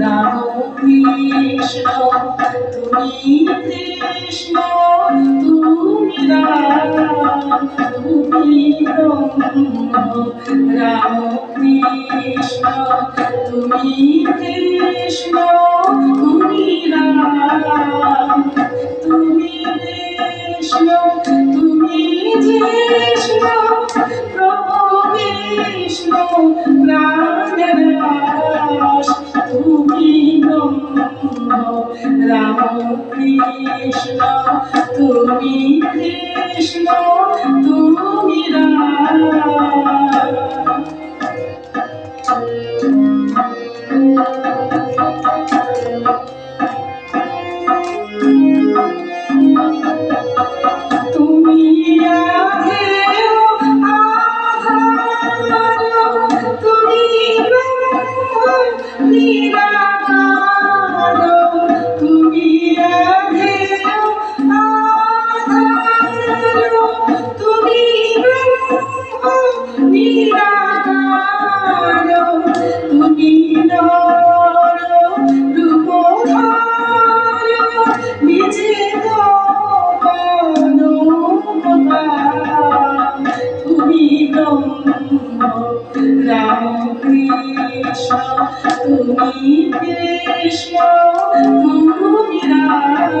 রাম কৃষ্ণ তুমি কৃষ্ণ তুমি রাম তুমি রাম তুমি কৃষ্ণ তুমি রাম তুমি রাম কৃষ্ণ তুমি কৃষ্ণ তুমি রাম। তুমি কৃষ্ণ তুমি রাম।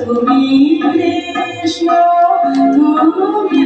তুমি কৃষ্ণ তুমি